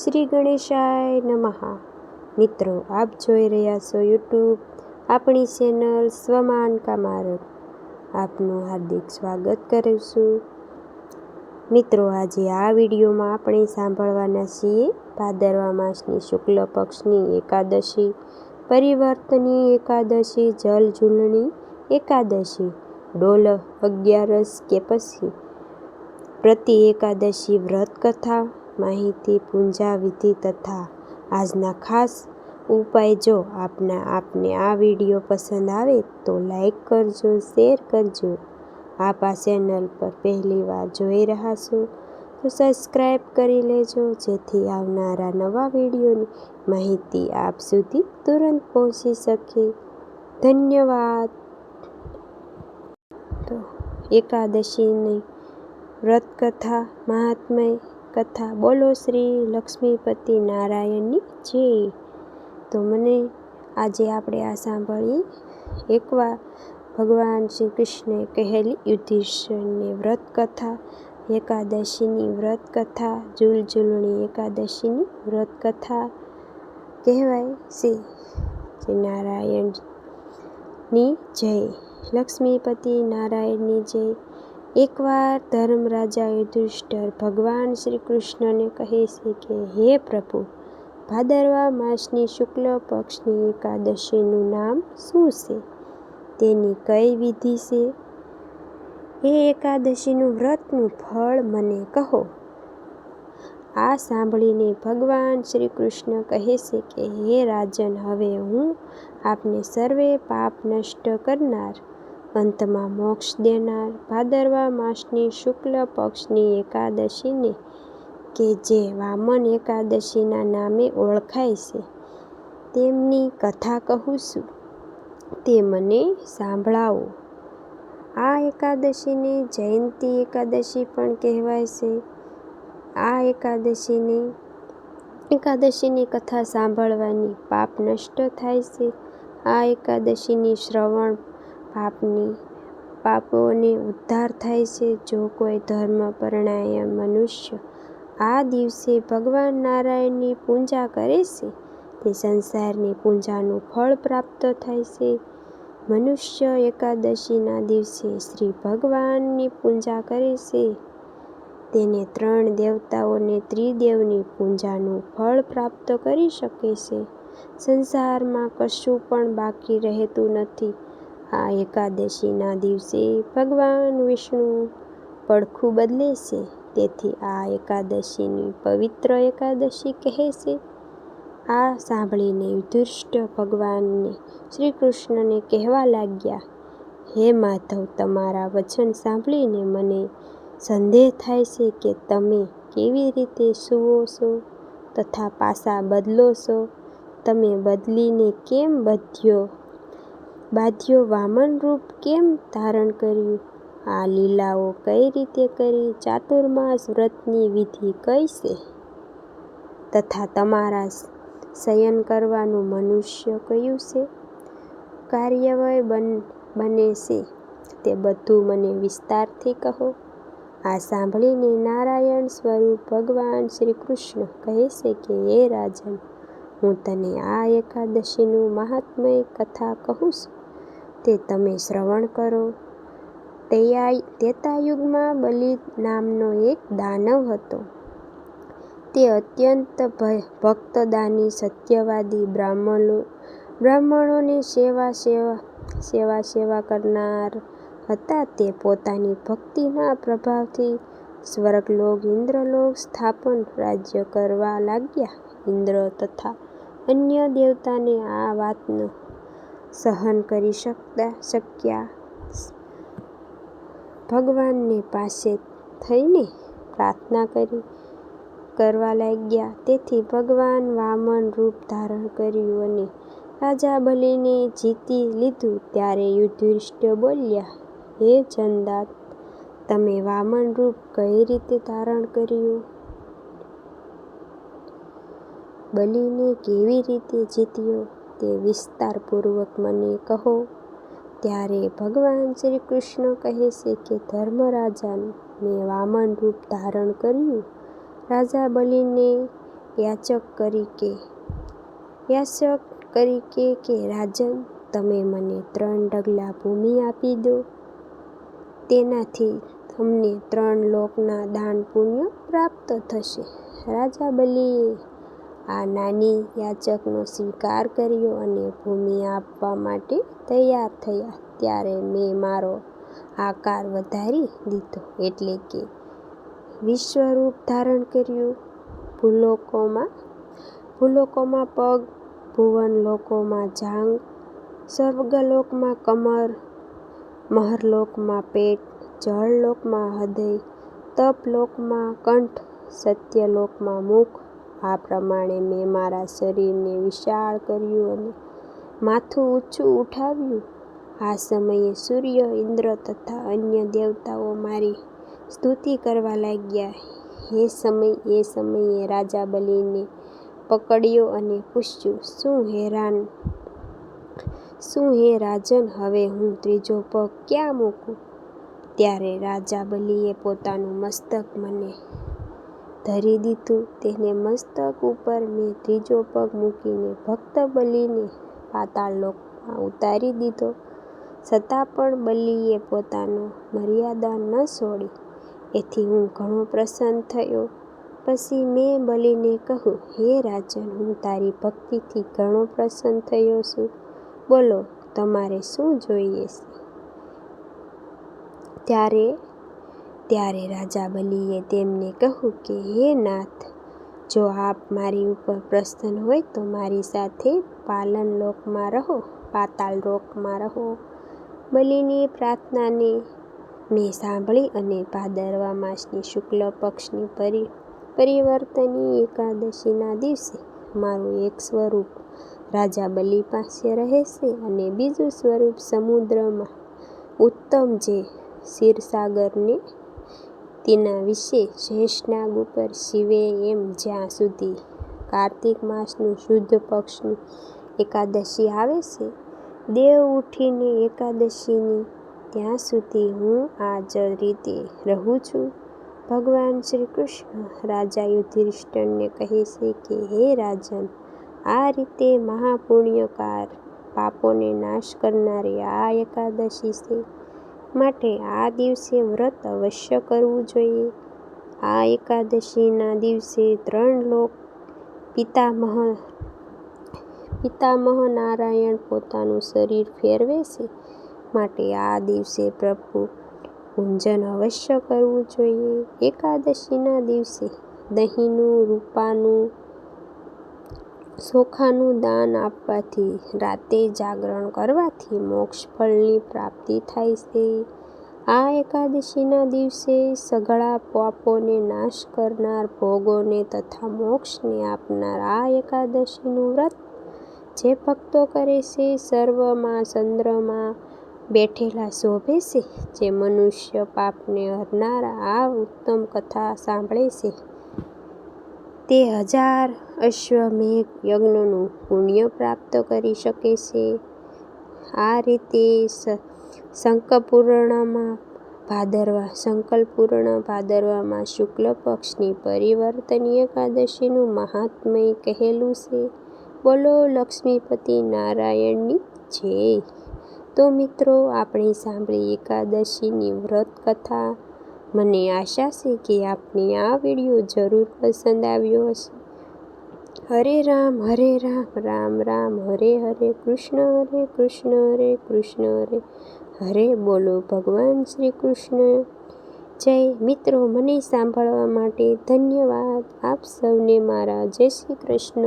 શ્રી ગણેશાય નમઃ. મિત્રો, આપ જોઈ રહ્યા છો યુટ્યુબ આપણી ચેનલ સ્વમાન કામારક આપનું હાર્દિક સ્વાગત કરું છું. મિત્રો, આજે આ વિડીયોમાં આપણે સાંભળવાના છીએ ભાદરવા માસની શુક્લ પક્ષની એકાદશી, પરિવર્તની એકાદશી, જલ ઝૂલણી એકાદશી, ડોલ અગિયારસ કે પછી પ્રતિ એકાદશી વ્રત કથા માહિતી, પૂંજા, વિધિ તથા આજના ખાસ ઉપાય જો આપના આપને આ વીડિયો પસંદ આવે તો લાઈક કરજો, શેર કરજો. આપ આ ચેનલ પર પહેલી વાર જોઈ રહ્યા છો તો સબસ્ક્રાઈબ કરી લેજો, જેથી આવનારા નવા વિડીયોની માહિતી આપ સુધી તુરંત પહોંચી શકે. ધન્યવાદ. તો એકાદશીની વ્રત કથા મહાત્મય કથા. બોલો શ્રી લક્ષ્મીપતિ નારાયણની જય તો મને આજે આપણે આ સાંભળીએ એકવાર ભગવાન શ્રી કૃષ્ણે કહેલી યુધિષ્ઠિરની વ્રત કથા એકાદશીની વ્રત કથા ઝૂલઝૂલણી એકાદશીની વ્રત કથા કહેવાય છે જે નારાયણની જય. લક્ષ્મીપતિ નારાયણની જય. એકવાર ધર્મરાજા યુધિષ્ઠિર ભગવાન શ્રી કૃષ્ણને કહે છે કે, હે પ્રભુ, ભાદરવા માસની શુક્લ પક્ષની એકાદશીનું નામ શું છે? તેની કઈ વિધિ છે? એ એકાદશીનું વ્રતનું ફળ મને કહો. આ સાંભળીને ભગવાન શ્રી કૃષ્ણ કહે છે કે, હે રાજન, હવે હું આપને સર્વે પાપ નષ્ટ કરનાર અંતમાં મોક્ષ દેનાર ભાદરવા માસની શુક્લ પક્ષની એકાદશીને કે જે વામન એકાદશીના નામે ઓળખાય છે, તેમની કથા કહું છું. તે મને સાંભળાવો. આ એકાદશીને જયંતી એકાદશી પણ કહેવાય છે. આ એકાદશીને, એકાદશીની કથા સાંભળવાની પાપ નષ્ટ થાય છે. આ એકાદશીની શ્રવણ પાપની, પાપોને ઉદ્ધાર થાય છે જો કોઈ ધર્મપરાયણ મનુષ્ય. આ દિવસે ભગવાન નારાયણની પૂજા કરે છે. તે સંસારની પૂજાનું ફળ પ્રાપ્ત થાય છે. મનુષ્ય એકાદશીના દિવસે શ્રી ભગવાનની પૂજા કરે છે. તેને ત્રણ દેવતાઓને ત્રિદેવની પૂજાનું ફળ પ્રાપ્ત કરી શકે છે. સંસારમાં કશું પણ બાકી રહેતું નથી. આ એકાદશીના દિવસે ભગવાન વિષ્ણુ પડખું બદલે છે. તેથી આ એકાદશીની પવિત્ર એકાદશી કહે છે. આ સાંભળીને યુધિષ્ઠ ભગવાનને શ્રી કૃષ્ણને કહેવા લાગ્યા, હે માધવ, તમારા વચન સાંભળીને મને સંદેહ થાય છે કે તમે કેવી રીતે સુવો છો તથા પાસા બદલો છો? તમે બદલીને કેમ બધ્યો બાધ્યો વામન રૂપ કેમ ધારણ કર્યું? આ લીલાઓ કઈ રીતે કરી ચાતુર્માસ વ્રતની વિધિ કઈ છે તથા તમારા શયન કરવાનું મનુષ્ય કયું છે? કાર્યવય બને છે. તે બધું મને વિસ્તારથી કહો. આ સાંભળીને નારાયણ સ્વરૂપ ભગવાન શ્રી કૃષ્ણ કહે છે કે, હે રાજન, હું તને આ એકાદશીનું મહાત્મય કથા કહું છું. તે તમે શ્રવણ કરો. ત્રેતા યુગમાં બલિ નામનો એક દાનવ હતો. તે અત્યંત ભક્તદાની, સત્યવાદી બ્રાહ્મણો, બ્રાહ્મણોની સેવા સેવા સેવા સેવા કરનાર હતા. તે પોતાની ભક્તિના પ્રભાવથી સ્વર્ગલોક, ઇન્દ્રલોક સ્થાપન રાજ્ય કરવા લાગ્યા. ઇન્દ્ર તથા અન્ય દેવતાને આ વાતનો સહન કરી શકતા શક્યા. ભગવાનને પાસે થઈને પ્રાર્થના કરી કરવા લાગ્યા. તેથી ભગવાન વામન રૂપ ધારણ કર્યું અને રાજા બલિને જીતી લીધું. ત્યારે યુધિષ્ઠિર બોલ્યા, હે ચંદાત તમે વામન રૂપ કઈ રીતે ધારણ કર્યું? બલિને કેવી રીતે જીત્યો? તે વિસ્તારપૂર્વક મને કહો. ત્યારે ભગવાન શ્રી કૃષ્ણ કહે છે કે ધર્મરાજાને મેં વામન રૂપ ધારણ કર્યું. રાજા બલિને યાચક કરી કે, યાચક કરી કે કે રાજન, તમે મને ત્રણ ડગલા ભૂમિ આપી દો. તેનાથી તમને ત્રણ લોકના દાન પુણ્ય પ્રાપ્ત થશે. રાજા બલિએ આ નાની યાચકનો સ્વીકાર કર્યો અને ભૂમિ આપવા માટે તૈયાર થયા. ત્યારે મેં મારો આકાર વધારી દીધો એટલે કે વિશ્વરૂપ ધારણ કર્યું. ભૂલોકોમાં ભૂલોકોમાં પગ ભુવનલોકોમાં જાંગ, સ્વર્ગલોકમાં કમર, મહરલોકમાં પેટ, જળલોકમાં હૃદય, તપલોકમાં કંઠ, સત્યલોકમાં મુખ આ પ્રમાણે મેં મારા શરીરને વિશાળ કર્યું અને માથું ઊંચું ઉઠાવ્યું. આ સમયે સૂર્ય, ઇન્દ્ર તથા અન્ય દેવતાઓ મારી સ્તુતિ કરવા લાગ્યા. હે સમય, એ સમયે રાજા બલિને પકડ્યો અને પૂછ્યું, શું હેરાન, શું હે રાજન, હવે હું ત્રીજો પગ ક્યાં મૂકું? ત્યારે રાજા બલિએ પોતાનું મસ્તક મને ધરી દીધું. તેને મસ્તક ઉપર મેં ત્રીજો પગ મૂકીને ભક્ત બલિને પાતાળલોકમાં ઉતારી દીધો. છતાં પણ બલિએ પોતાનો મર્યાદા ન છોડી. એથી હું ઘણો પ્રસન્ન થયો. પછી મેં બલિને કહ્યું, હે રાજન, હું તારી ભક્તિથી ઘણો પ્રસન્ન થયો છું. બોલો, તમારે શું જોઈએ છે? ત્યારે ત્યારે રાજા બલિએ તેમને કહ્યું કે, હે નાથ, જો આપ મારી ઉપર પ્રસન્ન હોય તો મારી સાથે પાલન લોકમાં રહો, પાતાળ લોકમાં રહો. બલિની પ્રાર્થનાને મેં સાંભળી અને ભાદરવા માસની શુક્લ પક્ષની પરિ પરિવર્તની એકાદશીના દિવસે મારું એક સ્વરૂપ રાજા બલિ પાસે રહેશે અને બીજું સ્વરૂપ સમુદ્રમાં ઉત્તમ જે ક્ષીરસાગરને તેના વિશે શેષનાગ ઉપર શિવે એમ જ્યાં સુધી કાર્તિક માસનું શુદ્ધ પક્ષની એકાદશી આવે છે, દેવ ઉઠીને એકાદશીની, ત્યાં સુધી હું આ જ રીતે રહું છું. ભગવાન શ્રી કૃષ્ણ રાજા યુધિષ્ઠિરને કહે છે કે, હે રાજન, આ રીતે મહાપુણ્યકાર પાપોને નાશ કરનારી આ એકાદશી છે. માટે આ દિવસે વ્રત અવશ્ય કરવું જોઈએ. આ એકાદશીના દિવસે ત્રણ લોક પિતામહ પિતામહ નારાયણ પોતાનું શરીર ફેરવે છે માટે આ દિવસે પ્રભુ પૂજન અવશ્ય કરવું જોઈએ. એકાદશીના દિવસે દહીંનું, રૂપાનું ચોખાનું દાન આપવાથી, રાતે જાગરણ કરવાથી મોક્ષ ફળની પ્રાપ્તિ થાય છે. આ એકાદશીના દિવસે સઘળા પાપોને નાશ કરનાર ભોગોને તથા મોક્ષને આપનાર આ એકાદશીનું વ્રત જે ભક્તો કરે છે સર્વમાં ચંદ્રમાં બેઠેલા શોભે છે, જે મનુષ્ય પાપને હરનાર આ ઉત્તમ કથા સાંભળે છે. તે હજાર અશ્વમેઘ યજ્ઞનું પુણ્ય પ્રાપ્ત કરી શકે છે. આ રીતે સંકપૂર્ણમાં ભાદરવા સંકલ્પૂર્ણ ભાદરવામાં શુક્લ પક્ષની પરિવર્તની એકાદશીનું મહાત્મય કહેલું છે. બોલો લક્ષ્મીપતિ નારાયણની જય. તો મિત્રો, આપણે સાંભળી એકાદશીની વ્રત કથા મને આશા છે કે આપને આ વીડિયો જરૂર પસંદ આવ્યો હશે. હરે રામ હરે રામ રામ રામ, હરે હરે કૃષ્ણ હરે કૃષ્ણ હરે કૃષ્ણ, હરે હરે. બોલો ભગવાન શ્રી કૃષ્ણ. જય મિત્રો, મને સાંભળવા માટે ધન્યવાદ. આપ સૌને મારા જય શ્રી કૃષ્ણ.